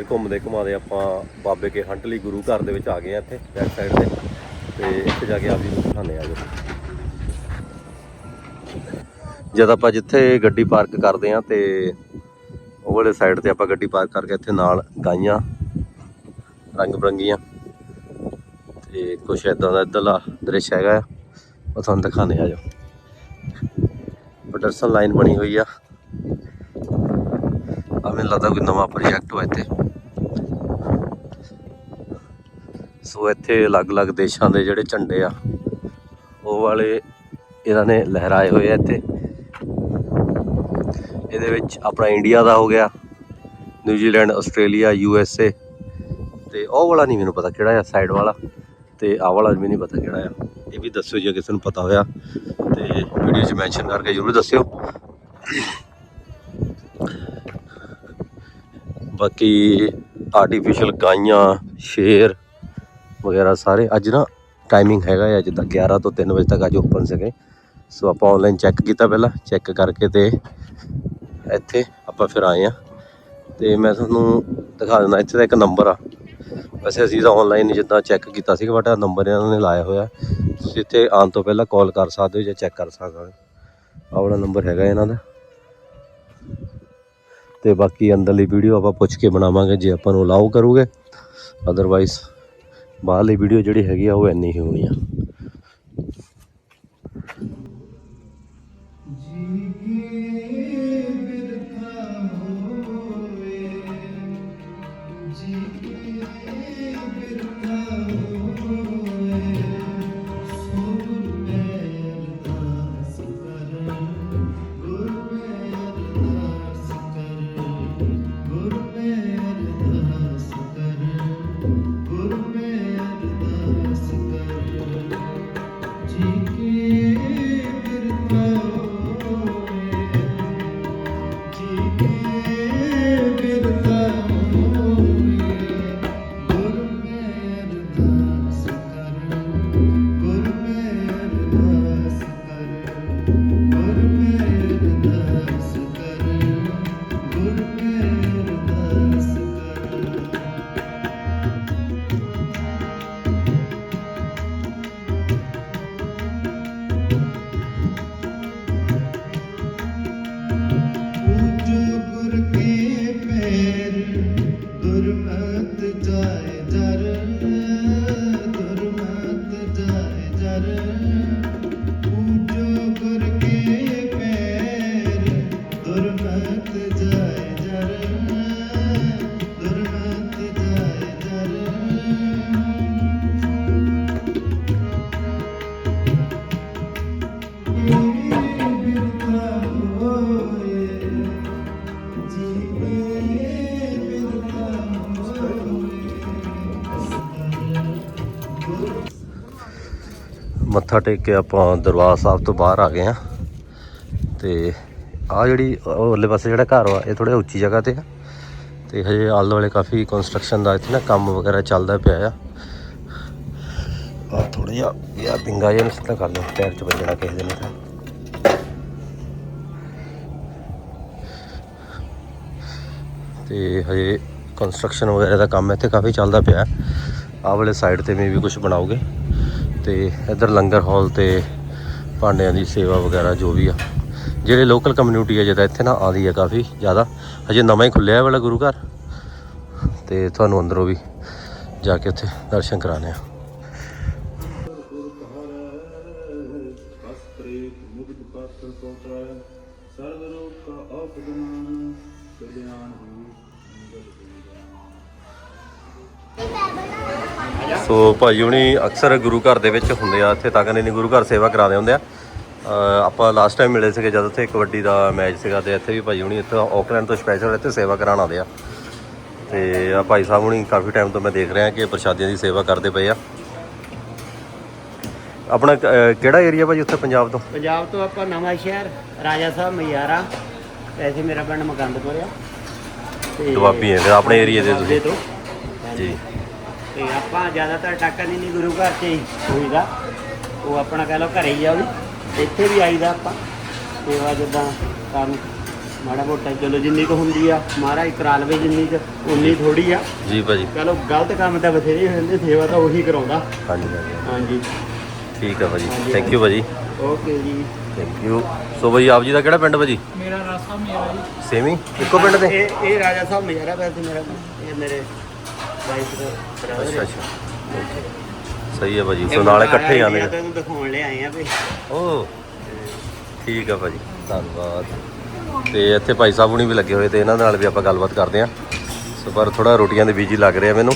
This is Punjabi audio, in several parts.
ਫਿਰ ਘੁੰਮਦੇ ਘੁਮਾਦੇ ਆਪਾਂ ਬਾਬੇ ਕੇ ਹੰਟ ਲਈ ਗੁਰੂ ਘਰ ਦੇ ਵਿੱਚ ਆ ਗਏ ਆ ਇੱਥੇ ਬੈਕ ਸਾਈਡ ਤੇ। ਤੇ ਇੱਥੇ ਜਾ ਕੇ ਆਪ ਜੀ ਨੂੰ ਦਿਖਾਣੇ ਆ ਜੋ। ਜਦ ਆਪਾਂ ਜਿੱਥੇ ਗੱਡੀ ਪਾਰਕ ਕਰਦੇ ਆ ਤੇ ਉਹ ਵਾਲੇ ਸਾਈਡ ਤੇ ਆਪਾਂ ਗੱਡੀ ਪਾਰਕ ਕਰਕੇ ਇੱਥੇ ਨਾਲ ਗਾਈਆਂ, ਰੰਗ ਬਰੰਗੀਆਂ। ਤੇ ਕੁਛ ਇਦਾਂ ਦਾ ਇੱਧਰਲਾ ਦ੍ਰਿਸ਼ ਹੈਗਾ ਆ। ਉਹ ਤੁਹਾਨੂੰ ਦਿਖਾਣੇ ਆ ਜੋ। ਪਟਰਸਨ ਲਾਈਨ ਬਣੀ ਹੋਈ ਆ। ਆ ਮੈਨੂੰ ਲੱਗਦਾ ਕੋਈ ਨਵਾਂ ਪ੍ਰੋਜੈਕਟ ਹੋਇਆ ਇੱਥੇ। ਸੋ ਇੱਥੇ ਅਲੱਗ-ਅਲੱਗ ਦੇਸ਼ਾਂ ਦੇ ਜਿਹੜੇ ਝੰਡੇ ਆ, ਉਹ ਵਾਲੇ ਇਹਨਾਂ ਨੇ ਲਹਿਰਾਏ ਹੋਏ ਆ ਇੱਥੇ। ਇਹਦੇ ਵਿੱਚ ਆਪਣਾ ਇੰਡੀਆ ਦਾ ਹੋ ਗਿਆ New Zealand Australia U S A ਤੇ ਉਹ ਵਾਲਾ ਨਹੀਂ ਮੈਨੂੰ ਪਤਾ ਕਿਹੜਾ ਆ ਸਾਈਡ ਵਾਲਾ ਤੇ ਆਹ ਵਾਲਾ ਵੀ ਨਹੀਂ ਪਤਾ ਕਿਹੜਾ ਆ। ਇਹ ਵੀ ਦੱਸਿਓ ਜੇ ਕਿਸੇ ਨੂੰ ਪਤਾ ਹੋਇਆ ਤੇ ਵੀਡੀਓ 'ਚ ਮੈਂਸ਼ਨ ਕਰਕੇ ਜ਼ਰੂਰ ਦੱਸਿਓ। ਬਾਕੀ ਆਰਟੀਫਿਸ਼ਲ ਗਾਈਆਂ, ਸ਼ੇਰ ਵਗੈਰਾ ਸਾਰੇ ਅੱਜ ਨਾ ਟਾਈਮਿੰਗ ਹੈਗਾ ਹੈ ਜਿੱਦਾਂ 11 ਤੋਂ 3 ਵਜੇ ਤੱਕ ਅੱਜ ਓਪਨ ਸੀਗੇ। ਸੋ ਆਪਾਂ ਆਨਲਾਈਨ ਚੈੱਕ ਕੀਤਾ ਪਹਿਲਾਂ ਚੈੱਕ ਕਰਕੇ ਤੇ ਇੱਥੇ ਆਪਾਂ ਫਿਰ ਆਏ ਆ ਤੇ ਮੈਂ ਤੁਹਾਨੂੰ ਦਿਖਾ ਦਿੰਦਾ, ਇੱਥੇ ਦਾ ਇੱਕ ਨੰਬਰ ਆ। ਵੈਸੇ ਅਸੀਂ ਤਾਂ ਆਨਲਾਈਨ ਜਿੱਦਾਂ ਚੈੱਕ ਕੀਤਾ ਸੀਗਾ ਬਟ ਆ ਨੰਬਰ ਇਹਨਾਂ ਨੇ ਲਾਇਆ ਹੋਇਆ। ਤੁਸੀਂ ਇੱਥੇ ਆਉਣ ਤੋਂ ਪਹਿਲਾਂ ਕਾਲ ਕਰ ਸਕਦੇ ਹੋ ਜਾਂ ਚੈੱਕ ਕਰ ਸਕਦੇ ਹੋ। ਆਹ ਵਾਲਾ ਨੰਬਰ ਹੈਗਾ ਇਹਨਾਂ ਦਾ। ਤੇ ਬਾਕੀ ਅੰਦਰਲੀ ਵੀਡੀਓ ਆਪਾਂ ਪੁੱਛ ਕੇ ਬਣਾਵਾਂਗੇ ਜੇ ਆਪਾਂ ਨੂੰ ਅਲਾਉ ਕਰੋਗੇ। ਅਦਰਵਾਈਜ਼ ਬਾਹਰਲੀ ਵੀਡੀਓ ਜਿਹੜੀ ਹੈਗੀ ਆ ਉਹ ਇੰਨੀ ਹੀ ਹੋਣੀ ਆ। ਮੱਥਾ ਟੇਕ ਕੇ ਆਪਾਂ ਦਰਬਾਰ ਸਾਹਿਬ ਤੋਂ ਬਾਹਰ ਆ ਗਏ ਆ ਤੇ ਆ ਜਿਹੜੀ, ਉਹ ਪਾਸੇ ਜਿਹੜਾ ਘਰ ਵਾ, ਇਹ ਥੋੜਾ ਉੱਚੀ ਜਗ੍ਹਾ ਤੇ ਆ। ਤੇ ਹਜੇ ਆਲੇ ਦੁਆਲੇ ਕਾਫੀ ਕੰਸਟਰਕਸ਼ਨ ਦਾ ਇੱਥੇ ਨਾ ਕੰਮ ਵਗੈਰਾ ਚੱਲਦਾ ਪਿਆ ਆ। ਆ ਥੋੜਾ ਜਿਹਾ ਯਾ ਪਿੰਗਾ ਜਿਹਾ ਸਿੱਧਾ ਕਰ ਲਓ, ਪੈਰ ਚ ਵੱਜਣਾ ਕਿਸੇ ਦੇ ਨਹੀਂ ਤਾਂ। ਤੇ ਹਜੇ ਕੰਸਟਰਕਸ਼ਨ ਵਗੈਰਾ ਦਾ ਕੰਮ ਇੱਥੇ ਕਾਫੀ ਚੱਲਦਾ ਪਿਆ ਆਹ ਵਾਲੇ ਸਾਈਡ ਤੇ ਵੀ ਕੁਝ ਬਣਾਓਗੇ। ਤੇ ਇੱਧਰ ਲੰਗਰ ਹਾਲ ਤੇ ਭਾਂਡਿਆਂ ਦੀ ਸੇਵਾ ਵਗੈਰਾ ਜੋ ਵੀ ਆ। ਜਿਹੜੇ ਲੋਕਲ ਕਮਿਊਨਿਟੀ ਹੈ ਜਿਹਦਾ ਇੱਥੇ ਨਾ ਆਉਂਦੀ ਹੈ ਕਾਫੀ ਜ਼ਿਆਦਾ। ਹਜੇ ਨਵਾਂ ਹੀ ਖੁੱਲਿਆ ਵਾਲਾ ਗੁਰੂ ਘਰ। ਤੇ ਤੁਹਾਨੂੰ ਅੰਦਰੋਂ ਵੀ ਜਾ ਕੇ ਉੱਥੇ ਦਰਸ਼ਨ ਕਰਾਣੇ ਆ। ਮੁਕਤ ਪਾਤਰ ਪਹੁੰਚਾਇਆ ਸਰਵ ਰੋਗ ਕਾ ਔਪਦਮਾਨ ਕਲਿਆਣ ਸੋ ਭਾਈ ਹੁਣੀ ਅਕਸਰ ਗੁਰੂ ਘਰ ਦੇ ਵਿੱਚ ਹੁੰਦੇ ਆ, ਇੱਥੇ ਤਾਂ ਕਹਿੰਦੇ ਨੇ ਗੁਰੂ ਘਰ ਸੇਵਾ ਕਰਾਉਂਦੇ ਹੁੰਦੇ ਆ। ਆਪਾਂ ਲਾਸਟ ਟਾਈਮ ਮਿਲੇ ਸੀਗੇ ਜਦ ਉੱਥੇ ਕਬੱਡੀ ਦਾ ਮੈਚ ਸੀਗਾ ਤੇ ਇੱਥੇ ਵੀ ਭਾਈ ਹੁਣੀ ਇੱਥੇ ਆਕਲੈਂਡ ਤੋਂ ਸਪੈਸ਼ਲ ਇੱਥੇ ਸੇਵਾ ਕਰਾਉਣ ਆਉਂਦੇ ਆ। ਤੇ ਆ ਭਾਈ ਸਾਹਿਬ ਹੁਣੀ ਕਾਫੀ ਟਾਈਮ ਤੋਂ ਮੈਂ ਦੇਖ ਰਿਹਾ ਕਿ ਪ੍ਰਸ਼ਾਦੀਆਂ ਦੀ ਸੇਵਾ ਕਰਦੇ ਪਏ ਆ। ਆਪਣਾ ਕਿਹੜਾ ਏਰੀਆ ਭਾਜੀ ਉੱਥੇ ਪੰਜਾਬ ਤੋਂ? ਪੰਜਾਬ ਤੋਂ ਆਪਾਂ ਨਵਾਂ ਸ਼ਹਿਰ ਰਾਜਾ ਸਾਹਿਬ ਮਈਆਰਾ ਵੈਸੇ ਮੇਰਾ ਪਿੰਡ ਮਕੰਦਪੁਰ ਆ। ਤੇ ਦੁਆਬੀ ਹੈ ਫਿਰ ਆਪਣੇ ਏਰੀਏ ਦੇ ਤੁਸੀਂ ਜੀ। ਤੇ ਆਪਾਂ ਜ਼ਿਆਦਾਤਰ ਟਾਕਾ ਨਹੀਂ ਗੁਰੂ ਘਰ 'ਚ ਹੀ ਹੋਈਦਾ। ਉਹ ਆਪਣਾ ਕਹਿ ਲਓ ਘਰੇ ਹੀ ਆ ਉਹ ਵੀ। ਇੱਥੇ ਵੀ ਆਈਦਾ ਆਪਾਂ। ਸੇਵਾ ਜਿੱਦਾਂ ਕਰਨ ਮਾੜਾ ਮੋਟਾ ਚਲੋ ਜਿੰਨੀ ਕੁ ਹੁੰਦੀ ਆ ਮਹਾਰਾਜ ਕਰਾ ਲਵੇ ਜਿੰਨੀ ਕੁ ਉਨੀ ਥੋੜੀ ਆ। ਜੀ ਭਾਜੀ। ਚਲੋ ਗਲਤ ਕੰਮ ਤਾਂ ਬਥੇਰੇ ਹੁੰਦੇ ਸੇਵਾ ਤਾਂ ਉਹੀ ਕਰਾਉਂਦਾ। ਹਾਂਜੀ ਹਾਂਜੀ। ਹਾਂਜੀ। ਠੀਕ ਆ ਭਾਜੀ। ਹਾਂਜੀ। ਥੈਂਕ ਯੂ ਭਾਜੀ। ਓਕੇ ਜੀ। ਥੈਂਕ ਯੂ ਸੋ ਭਾਜੀ ਆਪ ਜੀ ਦਾ ਕਿਹੜਾ ਪਿੰਡ ਭਾਜੀ? ਮੇਰਾ ਰਾਸਾ ਮੇਰਾ ਜੀ। ਸੇਮੀ? ਇੱਕੋ ਪਿੰਡ ਦੇ? ਇਹ ਇਹ ਰਾਜਾ ਸਾਹਿਬ ਮੇਰਾ ਵੈਸੇ ਮੇਰਾ ਇਹ ਮੇਰੇ ਵਾਈਫ ਦਾ brother ਅੱਛਾ ਹੈ। ਅੱਛਾ ਓਕੇ ਸਹੀ ਹੈ ਭਾਜੀ ਸੋ ਨਾਲੇ ਇਕੱਠੇ ਹੀ ਆਉਂਦੇ ਆ। ਤੈਨੂੰ ਦਿਖਾਉਣ ਲਈ ਆਏ ਆ ਵੀ। ਓ ਠੀਕ ਆ ਭਾਜੀ ਧੰਨਵਾਦ। ਤੇ ਇੱਥੇ ਭਾਈ ਸਾਹਿਬ ਹੁਣੀ ਵੀ ਲੱਗੇ ਹੋਏ ਤੇ ਇਹਨਾਂ ਨਾਲ ਵੀ ਆਪਾਂ ਗੱਲਬਾਤ ਕਰਦੇ ਆ ਸੋ ਪਰ ਥੋੜਾ ਰੋਟੀਆਂ ਦੇ ਬੀਜੀ ਲੱਗ ਰਿਹਾ ਮੈਨੂੰ।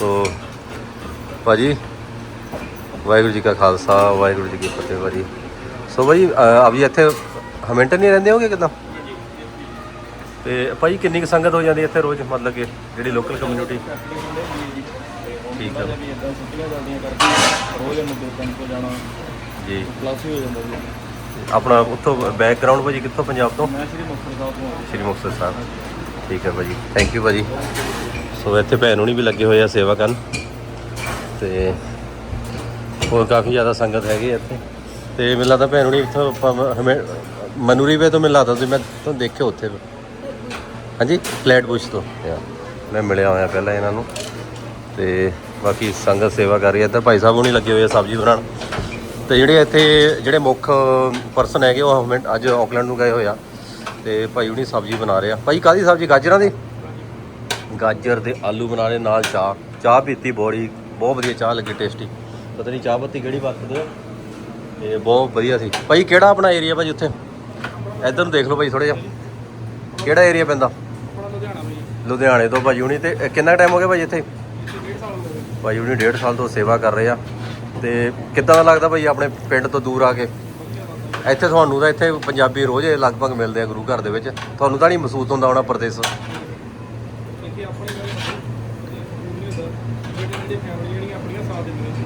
ਸੋ ਭਾਜੀ ਵਾਹਿਗੁਰੂ ਜੀ ਕਾ ਖਾਲਸਾ ਵਾਹਿਗੁਰੂ ਜੀ ਕੀ ਫਤਿਹ ਭਾਜੀ। ਸੋ ਭਾਜੀ ਆਪ ਜੀ ਇੱਥੇ ਹਮਿੰਟਨ ਨਹੀਂ ਰਹਿੰਦੇ ਹੋਗੇ ਕਿਦਾਂ? ਤੇ ਭਾਜੀ ਕਿੰਨੀ ਕੁ ਸੰਗਤ ਹੋ ਜਾਂਦੀ ਇੱਥੇ ਰੋਜ਼ ਮਤਲਬ ਕਿ ਜਿਹੜੀ ਲੋਕਲ ਕਮਿਊਨਿਟੀ ਠੀਕ ਆ। ਵੀ ਇਦਾਂ ਛੁੱਟੀਆਂ ਚੱਲਦੀਆਂ ਕਰਕੇ ਰੋਜ਼ ਨੂੰ ਦੋ ਤਿੰਨ ਕੋ ਜਾਣਾ। ਜੀ। ਪਲੱਸ ਹੀ ਹੋ ਜਾਂਦਾ ਜੀ। ਆਪਣਾ ਉੱਥੋਂ ਬੈਕਗ੍ਰਾਉਂਡ ਭਾਜੀ ਕਿੱਥੋਂ ਪੰਜਾਬ ਤੋਂ? ਮੈਂ ਸ਼੍ਰੀ ਮੁਕਤਸਰ ਸਾਹਿਬ ਤੋਂ ਸ਼੍ਰੀ ਮੁਕਤਸਰ ਸਾਹਿਬ। ਠੀਕ ਹੈ ਭਾਜੀ। ਥੈਂਕ ਯੂ ਭਾਜੀ। ਸੋ ਇੱਥੇ ਭੈਣ ਹੁਣੀ ਵੀ ਲੱਗੇ ਹੋਏ ਆ ਸੇਵਾ ਕਰਨ। ਤੇ ਹੋਰ ਕਾਫੀ ਜ਼ਿਆਦਾ ਸੰਗਤ ਹੈਗੀ ਇੱਥੇ। ਤੇ ਮੈਨੂੰ ਲੱਗਦਾ ਭੈਣ ਹੁਣੀ ਇੱਥੋਂ ਮਨੂਰੀ ਵੇ ਤੋਂ ਮੈਨੂੰ ਲੱਗਦਾ ਸੀ ਮੈਂ ਤੁਹਾਨੂੰ ਦੇਖਿਆ ਉੱਥੇ। ਹਾਂਜੀ ਫਲੈਟ ਬੁਸ਼ ਤੋਂ। ਯਾ, ਮੈਂ ਮਿਲਿਆ ਹੋਇਆ ਪਹਿਲਾਂ ਇਹਨਾਂ ਨੂੰ। ਤੇ ਬਾਕੀ ਸੰਗਤ ਸੇਵਾ ਕਰ ਰਹੀ ਹੈ। ਇੱਧਰ ਭਾਈ ਸਾਹਿਬ ਹੁਣੀ ਲੱਗੇ ਹੋਏ ਆ ਸਬਜ਼ੀ ਬਣਾਉਣ। ਤੇ ਜਿਹੜੇ ਇੱਥੇ ਜਿਹੜੇ ਮੁੱਖ ਪਰਸਨ ਹੈਗੇ, ਉਹ ਹਮੇ- ਅੱਜ ਆਕਲੈਂਡ ਨੂੰ ਗਏ ਹੋਏ ਆ। ਤੇ ਭਾਈ ਹੁਣੀ ਸਬਜ਼ੀ ਬਣਾ ਰਹੇ ਆ। ਭਾਈ ਕਾਦੀ ਸਬਜ਼ੀ? ਗਾਜਰਾਂ ਦੀ? ਗਾਜਰ ਤੇ ਆਲੂ ਬਣਾ ਰਹੇ, ਨਾਲ ਚਾਹ। ਚਾਹ ਪੀਤੀ ਬੋੜੀ, ਬਹੁਤ ਵਧੀਆ ਚਾਹ ਲੱਗੀ ਟੇਸਟੀ ਪਤਾ ਨਹੀਂ ਚਾਹ ਪੱਤੀ ਕਿਹੜੀ ਵਰਤਦੇ ਆ। ਇਹ ਬਹੁਤ ਵਧੀਆ ਸੀ। ਭਾਈ, ਕਿਹੜਾ ਆਪਣਾ ਏਰੀਆ ਭਾਜੀ ਉੱਥੇ? ਇੱਧਰ ਨੂੰ ਦੇਖ ਲਓ ਭਾਈ ਥੋੜਾ ਜਿਹਾ। ਕਿਹੜਾ ਏਰੀਆ ਪੈਂਦਾ? ਲੁਧਿਆਣੇ ਤੋਂ ਭਾਜੀ ਹੁਣੀ। ਤੇ ਇਹ ਕਿੰਨਾ ਟਾਈਮ ਹੋ ਗਿਆ ਭਾਜੀ ਇੱਥੇ? ਭਾਈ ਹੁਣੀ ਡੇਢ ਸਾਲ ਤੋਂ ਸੇਵਾ ਕਰ ਰਹੇ ਆ। ਤੇ ਕਿੱਦਾਂ ਦਾ ਲੱਗਦਾ ਭਾਈ ਆਪਣੇ ਪਿੰਡ ਤੋਂ ਦੂਰ ਆ ਕੇ? ਇੱਥੇ ਤੁਹਾਨੂੰ ਤਾਂ ਇੱਥੇ ਪੰਜਾਬੀ ਰੋਜ਼ ਲਗਭਗ ਮਿਲਦੇ ਆ ਗੁਰੂ ਘਰ ਦੇ ਵਿੱਚ। ਤੁਹਾਨੂੰ ਤਾਂ ਨਹੀਂ ਮਹਿਸੂਸ ਹੁੰਦਾ ਹੋਣਾ ਪਰਦੇਸ? ਇੱਥੇ ਆਪਣੇ ਘਰੇ ਨਹੀਂ ਹੁੰਦਾ ਜਿਹੜੇ ਜਿਹੜੇ ਫੈਮਿਲੀ ਜਿਹੜੀਆਂ ਆਪਣੀਆਂ ਸਾਥ ਦਿੰਦੀਆਂ ਸੀ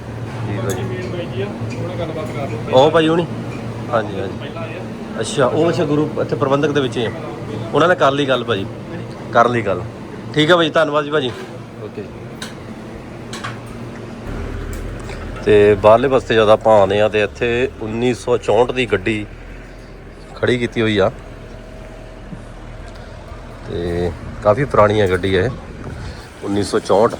ਜੀ। ਭਾਜੀ ਮੇਨ ਬਾਈ ਜੀ ਆ ਉਹਨਾਂ ਗੱਲਬਾਤ ਕਰ ਲਓ। ਉਹ ਭਾਈ ਹੁਣੀ? ਹਾਂਜੀ ਹਾਂਜੀ। ਆ। ਅੱਛਾ ਉਹ ਅੱਛਾ ਗੁਰੂ ਇੱਥੇ ਪ੍ਰਬੰਧਕ ਦੇ ਵਿੱਚ ਹੀ ਆ। ਉਹਨਾਂ ਨੇ ਕਰ ਲਈ ਗੱਲ ਭਾਜੀ। ਕਰ ਲਈ ਗੱਲ। ਠੀਕ ਹੈ ਭਾਜੀ ਧੰਨਵਾਦ ਜੀ ਭਾਜੀ। ਓਕੇ ਤੇ ਬਾਹਰਲੇ ਪਾਸੇ ਜ਼ਿਆਦਾ ਆਪਾਂ ਆਉਂਦੇ ਆ ਤੇ ਇੱਥੇ 1964 ਦੀ ਗੱਡੀ ਖੜੀ ਕੀਤੀ ਹੋਈ ਆ। ਤੇ ਕਾਫੀ ਪੁਰਾਣੀ ਹੈ ਗੱਡੀ ਇਹ 1964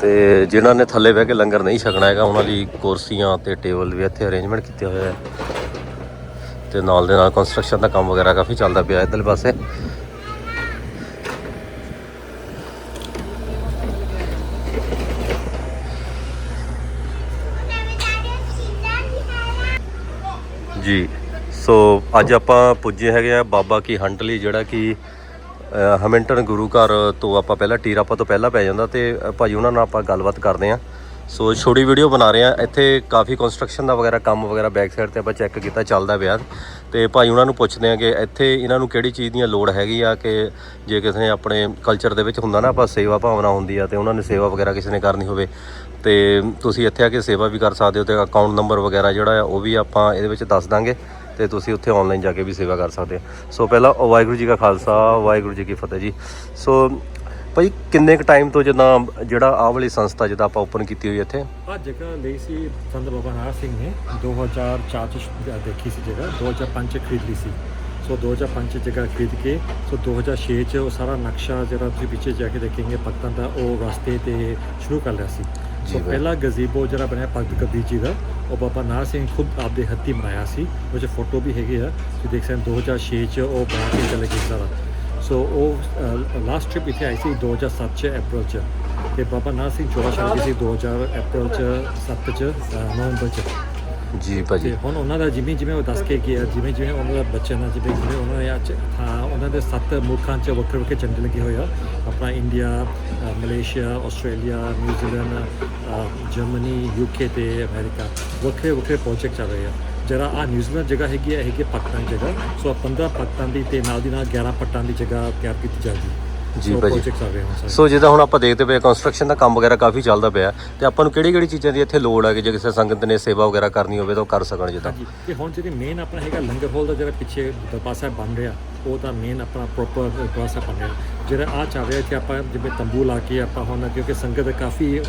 ਤੇ ਜਿਨ੍ਹਾਂ ਨੇ ਥੱਲੇ ਬਹਿ ਕੇ ਲੰਗਰ ਨਹੀਂ ਛਕਣਾ ਹੈਗਾ, ਉਹਨਾਂ ਲਈ ਕੁਰਸੀਆਂ ਤੇ ਟੇਬਲ ਵੀ ਇੱਥੇ ਅਰੇਂਜਮੈਂਟ ਕੀਤੇ ਹੋਏ ਆ। ਤੇ ਨਾਲ ਦੇ ਨਾਲ ਕੰਸਟਰਕਸ਼ਨ ਦਾ ਕੰਮ ਵਗੈਰਾ ਕਾਫੀ ਚੱਲਦਾ ਪਿਆ ਇੱਧਰਲੇ ਪਾਸੇ। ਜੀ ਸੋ ਅੱਜ ਆਪਾਂ ਪੁੱਜੇ ਹੈਗੇ ਆ ਬਾਬਾ ਕੀ ਹੰਟ ਲਈ ਜਿਹੜਾ ਕਿ ਹਮਿੰਟਨ ਗੁਰੂ ਘਰ ਤੋਂ ਆਪਾਂ ਪਹਿਲਾਂ ਟੀਰਾਪਾ ਤੋਂ ਪਹਿਲਾਂ ਪੈ ਜਾਂਦਾ ਤੇ ਅ, ਭਾਜੀ ਉਹਨਾਂ ਨਾਲ ਆਪਾਂ ਗੱਲਬਾਤ ਕਰਦੇ ਆ ਸੋ ਛੋਟੀ ਵੀਡੀਓ ਬਣਾ ਰਹੇ ਆ ਇੱਥੇ ਕਾਫੀ ਕੰਸਟਰਕਸ਼ਨ ਦਾ ਵਗੈਰਾ, ਕੰਮ ਵਗੈਰਾ ਬੈਕ ਸਾਈਡ ਤੇ ਆਪਾਂ ਚੈੱਕ ਕੀਤਾ, ਚੱਲਦਾ ਪਿਆ। ਤੇ ਭਾਈ ਉਹਨਾਂ ਨੂੰ ਪੁੱਛਦੇ ਆ ਕਿ ਇੱਥੇ ਇਹਨਾਂ ਨੂੰ ਕਿਹੜੀ ਚੀਜ਼ ਦੀਆਂ ਲੋੜ ਹੈਗੀ ਆ ਕਿ ਜੇ ਕਿਸੇ ਨੇ ਆਪਣੇ ਕਲਚਰ ਦੇ ਵਿੱਚ ਹੁੰਦਾ ਨਾ, ਆਪਾਂ ਸੇਵਾ ਭਾਵਨਾ ਹੁੰਦੀ ਆ ਤੇ ਉਹਨਾਂ ਨੇ ਸੇਵਾ ਵਗੈਰਾ ਕਿਸੇ ਨੇ ਕਰਨੀ ਹੋਵੇ। ਤੇ ਤੁਸੀਂ ਇੱਥੇ ਆ ਕੇ ਸੇਵਾ ਵੀ ਕਰ ਸਕਦੇ ਹੋ ਤੇ ਅਕਾਊਂਟ ਨੰਬਰ ਵਗੈਰਾ ਜਿਹੜਾ ਆ, ਉਹ ਵੀ ਆਪਾਂ ਇਹਦੇ ਵਿੱਚ ਦੱਸ ਦਾਂਗੇ ਤੇ ਤੁਸੀਂ ਉੱਥੇ ਆਨਲਾਈਨ ਜਾ ਕੇ ਵੀ ਸੇਵਾ ਕਰ ਸਕਦੇ ਹੋ। ਸੋ ਪਹਿਲਾਂ ਵਾਹਿਗੁਰੂ ਜੀ ਕਾ ਖਾਲਸਾ, ਵਾਹਿਗੁਰੂ ਜੀ ਕੀ ਫਤਿਹ ਜੀ। ਸੋ ਭਾਈ ਕਿੰਨੇ ਕ ਟਾਈਮ ਤੋਂ ਜਿੱਦਾਂ ਜਿਹੜਾ ਆਹ ਵਾਲੀ ਸੰਸਥਾ ਜਿੱਦਾਂ ਆਪਾਂ ਓਪਨ ਕੀਤੀ ਹੋਈ ਇੱਥੇ? ਆ ਜਗ੍ਹਾ ਲਈ ਸੀ ਸੰਤ ਬਾਬਾ ਨਾਰ ਸਿੰਘ ਨੇ। 2004 ਚ ਦੇਖੀ ਸੀ ਜਗ੍ਹਾ 2005 ਚ ਖਰੀਦ ਲਈ ਸੀ। ਸੋ 2005 ਚ ਜਗ੍ਹਾ ਖਰੀਦ ਕੇ ਸੋ 2006 ਚ ਉਹ ਸਾਰਾ ਨਕਸ਼ਾ ਜਿਹੜਾ ਤੁਸੀਂ ਪਿੱਛੇ ਜਾ ਕੇ ਦੇਖੇਂਗੇ ਪੱਤਾਂ ਦਾ ਉਹ ਰਸਤੇ ਤੇ ਸ਼ੁਰੂ ਕਰ ਲਿਆ ਸੀ। ਸੋ। ਪਹਿਲਾ ਗਜ਼ੀਬੋ ਜਿਹੜਾ ਬਣਿਆ ਭਗਤ ਕਬੀਰ ਜੀ ਦਾ ਉਹ ਬਾਬਾ ਨਾਰ ਸਿੰਘ ਖੁਦ ਆਪਦੇ ਹੱਥੀਂ ਬਣਾਇਆ ਸੀ। ਉਹ 'ਚ ਫੋਟੋ ਵੀ ਹੈਗੇ ਆ। ਤੁਸੀਂ ਦੇਖ ਸਕਦੇ ਹੋ 2006 ਚ ਉਹ ਬਣਾ ਕੇ ਚਲੇ ਗਏ ਸਾਰਾ। ਸੋ ਉਹ ਲਾਸਟ ਟ੍ਰਿਪ ਇੱਥੇ ਆਈ ਸੀ 2007 ਚ ਅਪ੍ਰੈਲ ਚ। ਤੇ ਬਾਬਾ ਨਾਰ ਸਿੰਘ ਚੋਲਾ ਛੱਡ ਗਏ ਸੀ 2000 ਅਪ੍ਰੈਲ ਚ 7 ਚ ਨਵੰਬਰ ਚ। ਜੀ ਭਾਜੀ। ਹੁਣ ਉਹਨਾਂ ਦਾ ਜਿਵੇਂ ਜਿਵੇਂ ਉਹ ਦੱਸ ਕੇ ਗਿਆ ਜਿਵੇਂ ਜਿਵੇਂ ਉਹਨਾਂ ਦਾ ਬੱਚਾ ਨਾਲ ਜਿਵੇਂ ਜਿਵੇਂ ਉਹਨਾਂ ਦੇ ਅੱਜ ਥਾਂ ਉਹਨਾਂ ਦੇ ਸੱਤ ਮੁਲਕਾਂ 'ਚ ਵੱਖਰੇ ਵੱਖਰੇ ਝੰਡੇ ਲੱਗੇ ਹੋਏ ਆ। ਆਪਣਾ India Malaysia Australia New Zealand Germany UK ਤੇ ਅਮਰੀਕਾ ਵੱਖਰੇ ਵੱਖਰੇ ਪ੍ਰੋਜੈਕਟ ਚੱਲ ਰਹੇ ਆ। ਜਿਹੜਾ ਆ ਨਿਊਜ਼ੀਲੈਂਡ ਜਗ੍ਹਾ ਹੈਗੀ ਹੈ ਹੈਗੀ ਹੈ ਪਾਕਿਸਤਾਨ ਜਗ੍ਹਾ। ਸੋ ਆਹ 15 ਪਾਕਿਸਤਾਨ ਦੀ ਤੇ ਨਾਲ ਦੀ ਨਾਲ 11 ਪੱਟਾਂ ਦੀ ਜਗ੍ਹਾ ਤਿਆਰ ਕੀਤੀ ਜਾਏਗੀ ਜੀ ਭਾਜੀ। ਸੋ ਜਿੱਦਾਂ ਹੁਣ ਆਪਾਂ ਦੇਖਦੇ ਪਏ ਕੰਸਟਰਕਸ਼ਨ ਦਾ ਕੰਮ ਵਗੈਰਾ ਕਾਫੀ ਚੱਲਦਾ ਪਿਆ ਤੇ ਆਪਾਂ ਨੂੰ ਕਿਹੜੀ ਕਿਹੜੀ ਚੀਜ਼ਾਂ ਦੀ ਇੱਥੇ ਲੋੜ ਹੈ ਕਿ ਜੇ ਕਿਸੇ ਸੰਗਤ ਨੇ ਸੇਵਾ ਵਗੈਰਾ ਕਰਨੀ ਹੋਵੇ ਤਾਂ ਉਹ ਕਰ ਸਕਣ ਜਿੱਦਾਂ? ਤੇ ਹੁਣ ਜਿਹੜੀ ਮੇਨ ਆਪਣਾ ਹੈਗਾ ਲੰਗਰ ਹਾਲ ਦਾ ਜਿਹੜਾ ਪਿੱਛੇ ਦਰਬਾਰ ਸਾਹਿਬ ਬਣ ਰਿਹਾ ਉਹ ਤਾਂ ਮੇਨ ਆਪਣਾ ਪ੍ਰੋਪਰ ਦਰਬਾਰ ਸਾਹਿਬ ਬਣ ਰਿਹਾ। ਜਿਹੜਾ ਆ ਚੱਲ ਰਿਹਾ ਇੱਥੇ ਆਪਾਂ ਜਿਵੇਂ ਤੰਬੂ ਲਾ ਕੇ ਆਪਾਂ ਹੁਣ ਕਿਉਂਕਿ ਸੰਗਤ ਕਾਫੀ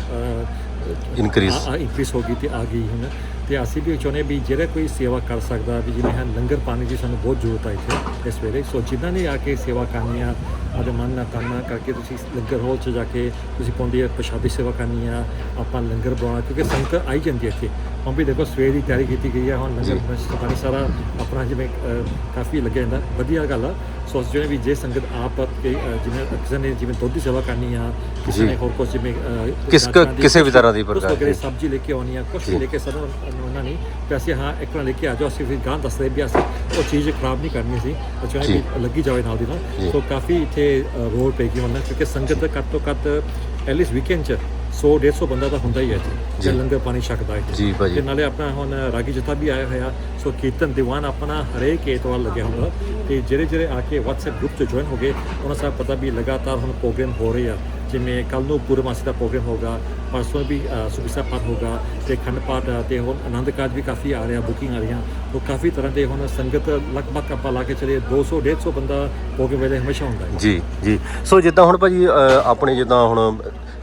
Increase। ਇਨਕਰੀਸ ਹੋ ਗਈ ਤੇ ਆ ਗਈ ਹੁਣ। ਤੇ ਅਸੀਂ ਵੀ ਚਾਹੁੰਦੇ ਵੀ ਜਿਹੜਾ ਕੋਈ ਸੇਵਾ ਕਰ ਸਕਦਾ, ਵੀ ਜਿਵੇਂ ਹੈ ਲੰਗਰ ਪਾਣੀ ਦੀ ਸਾਨੂੰ ਬਹੁਤ ਜ਼ਰੂਰਤ ਹੈ ਇੱਥੇ, ਇਸ ਵੇਲੇ। ਸੋ ਜਿਨ੍ਹਾਂ ਨੇ ਆ ਕੇ ਸੇਵਾ ਕਰਨੀ ਆ ਆਪਣੇ ਮਨ ਨਾਲ ਕਰਨਾ ਕਰਕੇ ਤੁਸੀਂ ਲੰਗਰ ਹਾਲ 'ਚ ਜਾ ਕੇ ਤੁਸੀਂ ਪਾਉਂਦੀ ਹੈ ਪ੍ਰਸ਼ਾਦੀ ਸੇਵਾ ਕਰਨੀ ਆ, ਆਪਾਂ ਲੰਗਰ ਬਣਾਉਣਾ, ਕਿਉਂਕਿ ਸੰਗਤ ਆਈ ਜਾਂਦੀ ਹੈ ਇੱਥੇ। ਹੁਣ ਵੀ ਦੇਖੋ ਸਵੇਰ ਦੀ ਤਿਆਰੀ ਕੀਤੀ ਗਈ ਹੈ ਹੁਣ ਦਾ ਪਾਣੀ ਸਾਰਾ ਆਪਣਾ ਜਿਵੇਂ ਕਾਫੀ ਲੱਗਿਆ ਜਾਂਦਾ ਵਧੀਆ ਗੱਲ ਆ ਸੋ ਅਸੀਂ ਚਾਹੁੰਦੇ ਵੀ ਜੇ ਸੰਗਤ ਆਪ ਜਿਵੇਂ ਕਿਸੇ ਨੇ ਜਿਵੇਂ ਦੁੱਧ ਦੀ ਸੇਵਾ ਕਰਨੀ ਆ ਕਿਸੇ। ਨੇ ਹੋਰ ਕੁਝ ਜਿਵੇਂ ਕਿਸ- ਕਿਸੇ ਵੀ ਤਰ੍ਹਾਂ ਦੀ ਪ੍ਰਕਾਰ ਦੀ। ਸਬਜ਼ੀ ਲੈ ਕੇ ਆਉਣੀ ਆ ਕੁਛ ਜੀ। ਲੈ ਕੇ ਸਾਨੂੰ ਉਹਨਾਂ ਨੇ ਤੇ ਅਸੀਂ ਹਾਂ ਇੱਕ ਵਾਰ ਲੈ ਕੇ ਆ ਜਾਓ ਅਸੀਂ ਫਿਰ ਗਾਂ ਦੱਸਦੇ ਵੀ ਅਸੀਂ ਉਹ ਚੀਜ਼ ਖਰਾਬ ਨਹੀਂ ਕਰਨੀ ਸੀ। ਵੀ ਲੱਗੀ ਜਾਵੇ ਨਾਲ ਦੀ। ਨਾਲ ਸੋ ਕਾਫੀ ਇੱਥੇ ਰੋਲ ਪੈ ਗਈ ਹੁੰਦਾ ਕਿਉਂਕਿ ਸੰਗਤ ਦਾ ਘੱਟ ਤੋਂ ਘੱਟ ਐਟਲੀਸਟ ਵੀਕਐਂਡ ਚ 100 150 ਬੰਦਾ ਤਾਂ ਹੁੰਦਾ ਹੀ ਹੈ ਇੱਥੇ। ਜੀ। ਜੇ ਲੰਗਰ ਪਾਣੀ ਛਕਦਾ ਇੱਥੇ। ਜੀ ਭਾਜੀ। ਤੇ ਨਾਲੇ ਆਪਣਾ ਹੁਣ ਰਾਗੀ ਜਥਾ ਵੀ ਆਇਆ ਹੋਇਆ। ਸੋ ਕੀਰਤਨ ਦੀਵਾਨ ਆਪਣਾ ਹਰੇਕ ਐਤਵਾਰ ਲੱਗਿਆ ਹੁੰਦਾ। ਤੇ ਜਿਹੜੇ ਜਿਹੜੇ ਆ ਕੇ WhatsApp ਗਰੁੱਪ 'ਚ ਜੁਆਇਨ ਹੋ ਗਏ ਉਹਨਾਂ ਸਾਹਿਬ ਪਤਾ ਵੀ ਲਗਾਤਾਰ ਹੁਣ ਪ੍ਰੋਗਰਾਮ ਹੋ ਰਹੇ ਆ। ਜਿਵੇਂ ਕੱਲ ਨੂੰ ਪੂਰਮਾਸੀ ਦਾ ਪ੍ਰੋਗਰਾਮ ਹੋਗਾ ਪਰਸੋਂ ਵੀ ਸੁਖਸਾ ਪਾਠ ਹੋਗਾ ਤੇ ਖੰਡ ਪਾਠ ਤੇ ਹੁਣ ਆਨੰਦ ਕਾਰਜ ਵੀ ਕਾਫੀ ਆ ਰਿਹਾ ਬੁਕਿੰਗ ਆ ਰਹੀਆਂ। ਤੋਂ ਕਾਫੀ ਤਰ੍ਹਾਂ ਦੇ ਹੁਣ ਸੰਗਤ ਲਗਭਗ ਆਪਾਂ ਲਾ ਕੇ ਚਲੇ 200 150 ਬੰਦਾ ਪ੍ਰੋਗਰਾਮ ਵੇਲੇ ਹਮੇਸ਼ਾ ਹੁੰਦਾ ਹੈ। ਜੀ ਜੀ। ਸੋ ਜਿੱਦਾਂ ਹੁਣ ਭਾਜੀ ਆਪਣੇ ਜਿੱਦਾਂ ਹੁਣ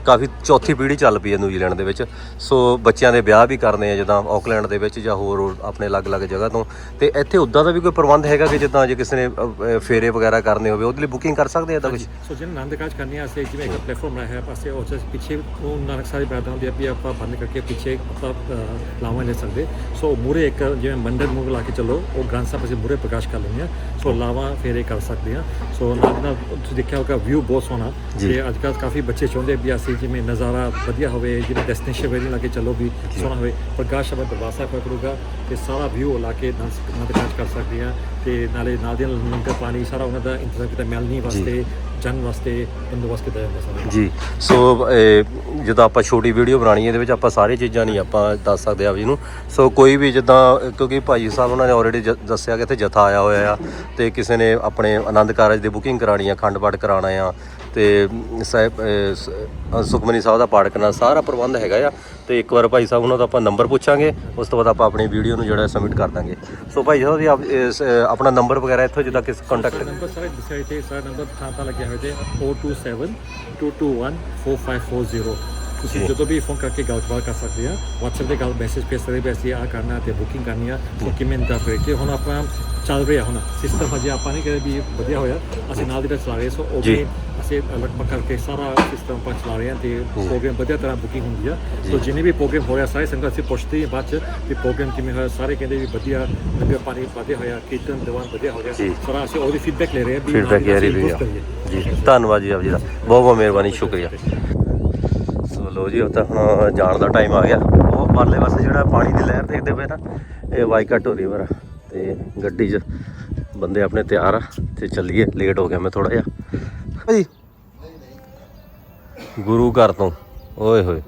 ਕਾਫੀ ਚੌਥੀ ਪੀੜ੍ਹੀ ਚੱਲ ਪਈ ਹੈ ਨਿਊਜ਼ੀਲੈਂਡ ਦੇ ਵਿੱਚ। ਸੋ ਬੱਚਿਆਂ ਦੇ ਵਿਆਹ ਵੀ ਕਰਨੇ ਆ ਜਿੱਦਾਂ ਆਕਲੈਂਡ ਦੇ ਵਿੱਚ ਜਾਂ ਹੋਰ ਆਪਣੇ ਅਲੱਗ-ਅਲੱਗ ਜਗ੍ਹਾ ਤੋਂ। ਤੇ ਇੱਥੇ ਉਦਾਂ ਦਾ ਵੀ ਕੋਈ ਪ੍ਰਬੰਧ ਹੈਗਾ ਕਿ ਜਿੱਦਾਂ ਜੇ ਕਿਸੇ ਨੇ ਅ, ਫੇਰੇ ਵਗੈਰਾ ਕਰਨੇ ਹੋਵੇ ਉਹਦੇ ਲਈ ਬੁਕਿੰਗ ਕਰ ਸਕਦੇ ਆ ਤਾਂ ਕੁਝ ਸੋ ਜਿਹਨਾਂ ਆਨੰਦ ਕਾਰਜ ਕਰਨੀ ਆ ਅਸੀਂ ਜਿਵੇਂ ਇੱਕ ਪਲੇਟਫਾਰਮ ਬਣਾਇਆ ਹੈ ਪਾਸੇ ਉਹ 'ਚ ਪਿੱਛੇ ਉਹ ਨਾਨਕ ਸਾਹਿਬ ਬੈਠਾ ਹੁੰਦੀ ਆ ਵੀ ਆਪਾਂ ਬੰਦ ਕਰਕੇ ਪਿੱਛੇ ਆਪਾਂ ਲਾਵਾਂ ਲੈ ਸਕਦੇ। ਸੋ ਮੂਰੇ ਇੱਕ ਜਿਵੇਂ ਮੰਡਲ ਮੂੰਹ ਲਾ ਕੇ ਚੱਲੋ ਉਹ ਗ੍ਰੰਥ ਸਾਹਿਬ ਅਸੀਂ ਮੂਰੇ ਪ੍ਰਕਾਸ਼ ਕਰ ਲੈਂਦੇ ਆ। ਸੋ ਲਾਵਾਂ ਫੇਰੇ ਕਰ ਸਕਦੇ ਆ। ਸੋ ਨਾਲ ਦੀ ਨਾਲ ਤੁਸੀਂ ਦੇਖਿਆ ਹੋਗਾ ਵਿਊ ਬਹੁਤ ਸੋਹਣਾ। ਜੀ। ਤੇ ਅੱਜ ਕੱਲ੍ਹ ਕਾਫੀ ਬੱਚੇ ਚਾਹੁੰਦੇ ਵੀ ਅਸੀਂ ਜਿਵੇਂ ਨਜ਼ਾਰਾ ਵਧੀਆ ਹੋਵੇ ਜਿਵੇਂ ਡੈਸਟੀਨੇਸ਼ਨ ਵੇਲੇ ਲਾ ਕੇ ਚੱਲੋ ਵੀ ਸੋਹਣਾ ਹੋਵੇ। ਪ੍ਰਕਾਸ਼ ਸ਼ਬਦ ਦਰਬਾਰ ਸਾਹਿਬ ਹੋਇਆ ਕਰੂਗਾ ਤੇ ਸਾਰਾ ਵਿਊ ਲਾ ਕੇ ਆਨੰਦ ਕਾਰਜ ਕਰ ਸਕਦੇ ਆ ਤੇ ਨਾਲੇ ਨਾਲ ਦੀ ਲੰਗਰ ਪਾਣੀ ਸਾਰਾ ਉਹਨਾਂ ਦਾ ਇੰਤਜ਼ਾਮ ਕੀਤਾ ਮੈਲਨੀ ਵਾਸਤੇ ਜਨ ਵਾਸਤੇ ਬੰਦੋਬਸਤ ਕੀਤਾ ਜਾਂਦਾ ਸਾਰਾ। ਜੀ। ਸੋ ਜਦੋਂ ਆਪਾਂ ਛੋਟੀ ਵੀਡੀਓ ਬਣਾਣੀ ਹੈ ਇਹਦੇ ਵਿੱਚ ਆਪਾਂ ਸਾਰੀ ਚੀਜ਼ਾਂ ਨਹੀਂ ਆਪਾਂ ਦੱਸ ਸਕਦੇ ਆਪ ਜੀ ਨੂੰ। ਸੋ ਕੋਈ ਵੀ ਜਿੱਦਾਂ ਕਿਉਂਕਿ ਭਾਈ ਸਾਹਿਬ ਉਹਨਾਂ ਨੇ ਆਲਰੇਡੀ ਦੱਸਿਆ ਕਿ ਇੱਥੇ ਜਥਾ ਆਇਆ ਹੋਇਆ ਆ ਤੇ ਕਿਸੇ ਨੇ ਆਪਣੇ ਆਨੰਦ ਕਾਰਜ ਦੀ ਬੁਕਿੰਗ ਕਰਾਣੀ ਆ ਅਖੰਡ ਪਾਠ ਕਰਾਉਣਾ ਆ ਤੇ ਸਾਹਿਬ ਸੁਖਮਨੀ ਸਾਹਿਬ ਦਾ ਪਾਠ ਕਰਨਾ ਸਾਰਾ ਪ੍ਰਬੰਧ ਹੈਗਾ ਆ। ਤੇ ਇੱਕ ਵਾਰ ਭਾਈ ਸਾਹਿਬ ਉਹਨਾਂ ਦਾ ਆਪਾਂ ਨੰਬਰ ਪੁੱਛਾਂਗੇ ਉਸ ਤੋਂ ਬਾਅਦ ਆਪਾਂ ਆਪਣੀ ਵੀਡੀਓ ਨੂੰ ਜਿਹੜਾ ਸਬਮਿਟ ਕਰ ਦਾਂਗੇ। ਸੋ ਭਾਈ ਸਾਹਿਬ ਜੀ ਆਪ ਇਸ, ਅਹ, ਆਪਣਾ ਨੰਬਰ ਵਗੈਰਾ ਇੱਥੋਂ ਜਿੱਦਾਂ ਕਿਸ ਕੰਟੈਕਟ ਨੰਬਰ ਸਾਰੇ ਦੱਸਿਆ ਇੱਥੇ ਸਾਰਾ ਨੰਬਰ ਥਾਂ ਥਾਂ ਲੱਗਿਆ ਹੋਇਆ ਤੇ 027 221 4540 ਤੁਸੀਂ ਜਦੋਂ ਵੀ ਫੋਨ ਕਰਕੇ ਗੱਲਬਾਤ ਕਰ ਸਕਦੇ ਆ WhatsApp ਤੇ ਗੱਲ ਮੈਸੇਜ ਭੇਜ ਸਕਦੇ ਵੀ ਅਸੀਂ ਆ ਕਰਨਾ ਤੇ ਬੁਕਿੰਗ ਕਰਨੀ ਆ ਸੋ ਕਿਵੇਂ ਦਾ ਕਿ ਹੁਣ ਆਪਾਂ ਚੱਲ ਰਿਹਾ ਹੁਣ ਸਿਸਟਮ ਹਜੇ ਆਪਾਂ ਨਹੀਂ ਕਰੇ ਵੀ ਵਧੀਆ ਹੋਇਆ ਅਸੀਂ ਨਾਲ ਦੀ ਨਾਲ ਚਲਾ ਰਹੇ ਸੋ ਉਹ। ਵੀ ਅਸੀਂ ਲਗਭਗ ਕਰਕੇ ਸਾਰਾ ਸਿਸਟਮ ਆਪਾਂ ਚਲਾ ਰਹੇ ਹਾਂ ਤੇ ਪ੍ਰੋਗਰਾਮ ਵਧੀਆ ਤਰ੍ਹਾਂ ਬੁਕਿੰਗ ਹੁੰਦੀ ਆ। ਸੋ ਜਿੰਨੇ ਵੀ ਪ੍ਰੋਗਰਾਮ ਹੋ ਰਿਹਾ ਸਾਰੇ ਸੰਗਤ ਅਸੀਂ ਪੁੱਛਦੇ ਹਾਂ ਬਾਅਦ ਚ ਵੀ ਪ੍ਰੋਗਰਾਮ ਕਿਵੇਂ ਹੋਇਆ ਸਾਰੇ ਕਹਿੰਦੇ ਵੀ ਵਧੀਆ ਲੰਗਰ ਪਾਣੀ ਵਧੀਆ ਹੋਇਆ ਕੀਰਤਨ ਦੀਵਾਨ ਵਧੀਆ ਹੋ। ਗਿਆ ਸਾਰਾ ਅਸੀਂ ਉਹਦੀ ਫੀਡਬੈਕ ਲੈ ਰਹੇ ਹਾਂ ਵੀ ਫੀਡਬੈਕ ਇਹ ਰਹੀ ਆ। ਕਰੀਏ। ਜੀ ਧੰਨਵਾਦ ਜੀ ਆਪ ਜੀ ਦਾ। ਬਹੁਤ ਬਹੁਤ ਮਿਹਰਬਾਨੀ ਸ਼ੁਕਰੀਆ। ਲੋ ਜੀ ਉਹ ਤਾਂ ਹੁਣ ਜਾਣ ਦਾ ਟਾਈਮ ਆ ਗਿਆ। ਉਹ ਪਰਲੇ ਪਾਸੇ ਜਿਹੜਾ ਪਾਣੀ ਦੀ ਲਹਿਰ ਦੇਖਦੇ ਪਏ ਨਾ ਇਹ ਵਾਈਕਾਟੋ ਰਿਵਰ ਆ ਤੇ ਗੱਡੀ 'ਚ ਬੰਦੇ ਆਪਣੇ ਤਿਆਰ ਆ ਤੇ ਚੱਲੀਏ। ਲੇਟ ਹੋ ਗਿਆ ਮੈਂ ਥੋੜਾ ਜਿਹਾ। ਭਾਜੀ ਗੁਰੂ ਘਰ ਤੋਂ। ਓਏ ਹੋਏ।